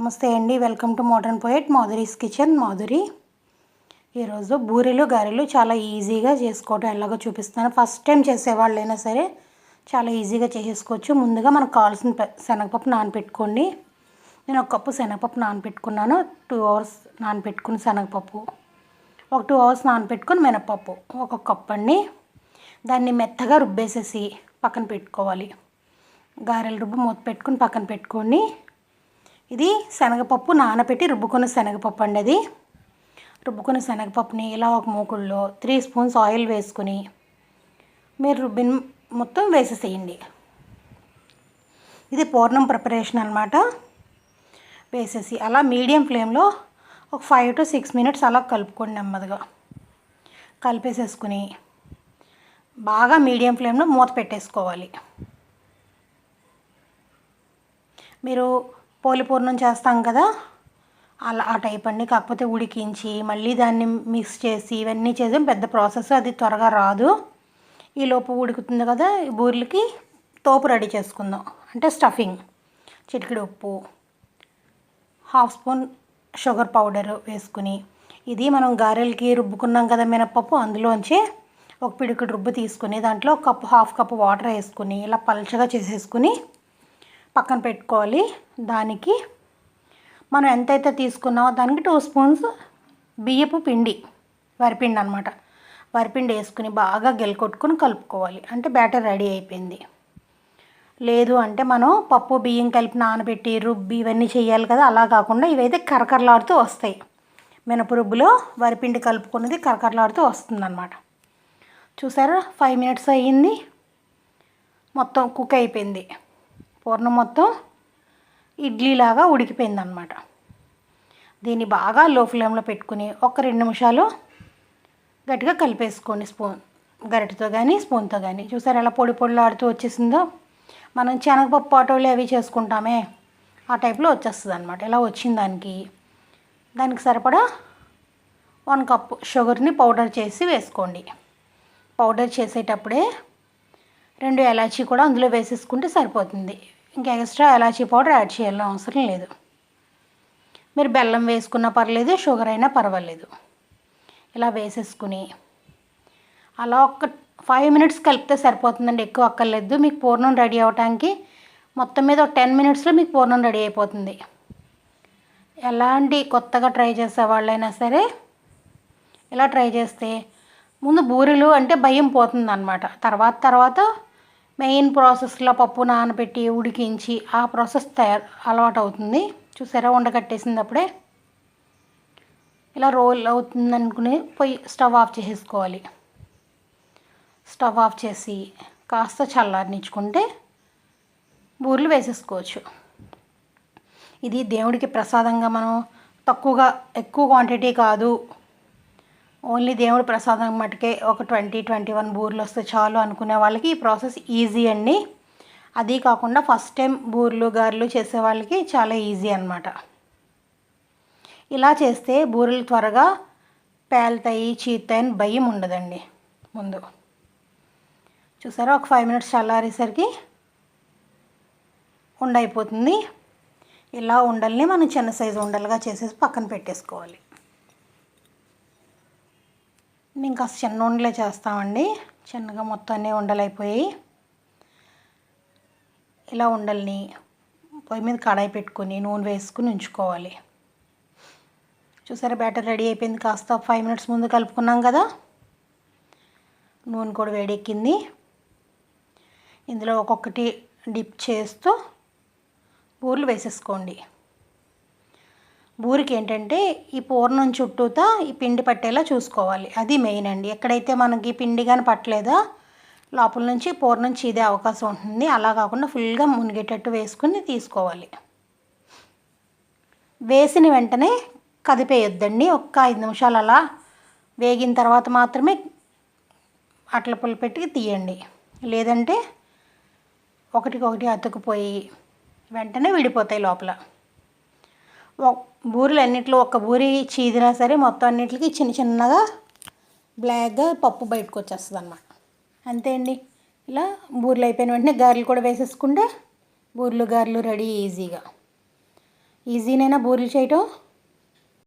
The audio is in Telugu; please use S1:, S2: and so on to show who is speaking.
S1: నమస్తే అండి. Welcome to modern poet Madhuri's kitchen. Madhuri ఈరోజు బూరెలు గారెలు చాలా ఈజీగా చేసుకోవటం ఎలాగో చూపిస్తాను ఫస్ట్ టైం చేసేవాళ్ళైనా సరే చాలా ఈజీగా చేసేసుకోవచ్చు. ముందుగా మనకు కావాల్సిన శనగపప్పు నానపెట్టుకోండి. నేను ఒక కప్పు శనగపప్పు నానపెట్టుకున్నాను. టూ అవర్స్ నానపెట్టుకుని శనగపప్పు. ఒక టూ అవర్స్ నానపెట్టుకుని మినపప్పు. ఒక కప్పు అండి. దాన్ని మెత్తగా రుబ్బేసేసి పక్కన పెట్టుకోవాలి. గారెలు రుబ్బు మూత పెట్టుకుని పక్కన పెట్టుకోండి. ఇది శనగపప్పు నానబెట్టి రుబ్బుకున్న శనగపప్పు అండి అది. రుబ్బుకున్న శనగపప్పుని ఇలా ఒక మూకుల్లో త్రీ స్పూన్స్ ఆయిల్ వేసుకుని మీరు రుబ్బిన్ మొత్తం వేసేసేయండి. ఇది పూర్ణం ప్రిపరేషన్ అనమాట వేసేసి అలా మీడియం ఫ్లేమ్లో ఒక ఫైవ్ టు సిక్స్ మినిట్స్ అలా కలుపుకోండి నెమ్మదిగా. కలిపేసేసుకుని బాగా మీడియం ఫ్లేమ్లో మూత పెట్టేసుకోవాలి. మీరు పోలిపూర్ణం చేస్తాం కదా? అలా ఆ టైప్ అండి. కాకపోతే ఉడికించి మళ్ళీ దాన్ని మిక్స్ చేసి ఇవన్నీ చేసాం పెద్ద ప్రాసెస్ అది త్వరగా రాదు. ఈ లోపు ఉడుకుతుంది కదా ఈ బూరెలకి. తోపు రెడీ చేసుకుందాం. అంటే స్టఫింగ్. చిటికెడు ఉప్పు. హాఫ్ స్పూన్ షుగర్ పౌడర్ వేసుకుని. ఇది మనం గారెలకి రుబ్బుకున్నాం కదా మినప్పప్పు. అందులోంచి ఒక పిడికిడి రుబ్బు తీసుకుని దాంట్లో కప్పు హాఫ్ కప్పు వాటర్ వేసుకుని ఇలా పల్చగా చేసేసుకుని పక్కన పెట్టుకోవాలి. దానికి మనం ఎంతైతే తీసుకున్నామో దానికి టూ స్పూన్స్ బియ్యపు పిండి వరిపిండి అనమాట వరిపిండి వేసుకుని బాగా గెలకొట్టుకుని కలుపుకోవాలి. అంటే బ్యాటర్ రెడీ అయిపోయింది. లేదు అంటే మనం పప్పు బియ్యం కలిపి నానబెట్టి రుబ్బి ఇవన్నీ చేయాలి కదా. అలా కాకుండా ఇవైతే కరకరలాడుతూ వస్తాయి. మినప రుబ్బులో వరిపిండి కలుపుకున్నది కరకరలాడుతూ వస్తుందన్నమాట. చూసారా? ఫైవ్ మినిట్స్ అయ్యింది. మొత్తం కుక్ అయిపోయింది. పూర్ణం మొత్తం ఇడ్లీలాగా ఉడికిపోయిందనమాట దీన్ని బాగా లో ఫ్లేమ్లో పెట్టుకుని ఒక రెండు నిమిషాలు గట్టిగా కలిపేసుకోండి స్పూన్ గరిటతో కానీ స్పూన్తో కానీ చూసారు ఎలా పొడి పొడిలాడుతూ వచ్చేసిందో? మనం శనగపప్పు ఆటోలు అవి చేసుకుంటామే. ఆ టైప్లో వచ్చేస్తుంది అనమాట ఇలా వచ్చింది దానికి? దానికి సరిపడా వన్ కప్ షుగర్ని పౌడర్ చేసి వేసుకోండి. పౌడర్ చేసేటప్పుడే రెండు ఎలాచీ కూడా అందులో వేసేసుకుంటే సరిపోతుంది. ఇంకా ఎక్స్ట్రా ఎలాచీ పౌడర్ యాడ్ చేయాలని అవసరం లేదు. మీరు బెల్లం వేసుకున్నా పర్లేదు షుగర్ అయినా పర్వాలేదు. ఇలా వేసేసుకుని అలా ఒక ఫైవ్ మినిట్స్ కలిపితే సరిపోతుందండి ఎక్కువ అక్కర్లేదు. మీకు పూర్ణం రెడీ అవ్వటానికి మొత్తం మీద ఒక టెన్ మినిట్స్లో మీకు పూర్ణం రెడీ అయిపోతుంది. ఎలాంటి కొత్తగా ట్రై చేసే వాళ్ళైనా సరే ఇలా ట్రై చేస్తే ముందు బూరెలు అంటే భయం పోతుంది అనమాట తర్వాత తర్వాత మెయిన్ ప్రాసెస్లో పప్పు నానబెట్టి ఉడికించి ఆ ప్రాసెస్ తయారు అలవాటు అవుతుంది చూసారా? ఉండకట్టేసింది అప్పుడే ఇలా రోల్ అవుతుంది అనుకుని పొయ్యి స్టవ్ ఆఫ్ చేసేసుకోవాలి. స్టవ్ ఆఫ్ చేసి కాస్త చల్లారనిచ్చుకుంటే బూరెలు వేసేసుకోవచ్చు. ఇది దేవుడికి ప్రసాదంగా మనం తక్కువగా ఎక్కువ క్వాంటిటీ కాదు. ఓన్లీ దేవుడి ప్రసాదం మటుకే ఒక ట్వంటీ ట్వంటీ వన్ బూర్లు వస్తే చాలు అనుకునే వాళ్ళకి ఈ ప్రాసెస్ ఈజీ అండి. అది కాకుండా ఫస్ట్ టైం బూర్లు గారెలు చేసే వాళ్ళకి చాలా ఈజీ అనమాట ఇలా చేస్తే బూరెలు త్వరగా పేలుతాయి చీతాయి అని భయం ఉండదండి ముందు. చూసారా? ఒక ఫైవ్ మినిట్స్ చల్లారేసరికి ఉండైపోతుంది ఇలా ఉండల్ని మనం చిన్న సైజు ఉండలుగా చేసేసి పక్కన పెట్టేసుకోవాలి. ఇంకా చిన్న ఉండలే చేస్తామండి. చిన్నగా మొత్తం అన్నీ ఉండలైపోయాయి ఇలా ఉండల్ని పొయ్యి మీద కడాయి పెట్టుకొని నూనె వేసుకుని ఉంచుకోవాలి. చూసారా బ్యాటర్ రెడీ అయిపోయింది. కాస్త ఫైవ్ మినిట్స్ ముందు కలుపుకున్నాం కదా. నూనె కూడా వేడెక్కింది. ఇందులో ఒక్కొక్కటి డిప్ చేస్తూ బూరెలు వేసేసుకోండి. బూరికి ఏంటంటే ఈ పూర్ణం చుట్టూతా ఈ పిండి పట్టేలా చూసుకోవాలి. అది మెయిన్ అండి. ఎక్కడైతే మనకి పిండి కానీ పట్టలేదో లోపల నుంచి పూర్ణం చీదే అవకాశం ఉంటుంది. అలా కాకుండా ఫుల్గా మునిగేటట్టు వేసుకుని తీసుకోవాలి. వేసిన వెంటనే కదిపేయొద్దండి. ఒక్క ఐదు నిమిషాలు అలా వేగిన తర్వాత మాత్రమే అట్ల పుల్ల పెట్టి తీయండి. లేదంటే ఒకటికొకటి అతుకుపోయి వెంటనే విడిపోతాయి లోపల. బూరెలు అన్నిట్లో ఒక్క బూరి చీదినా సరే మొత్తం అన్నిటికీ చిన్న చిన్నగా బ్లాక్గా పప్పు బయటకు వచ్చేస్తుంది అనమాట అంతే అండి. ఇలా బూరెలు అయిపోయిన వెంటనే గారెలు కూడా వేసేసుకుంటే బూరెలు గారెలు రెడీ ఈజీగా. ఈజీనైనా బూరెలు చేయటం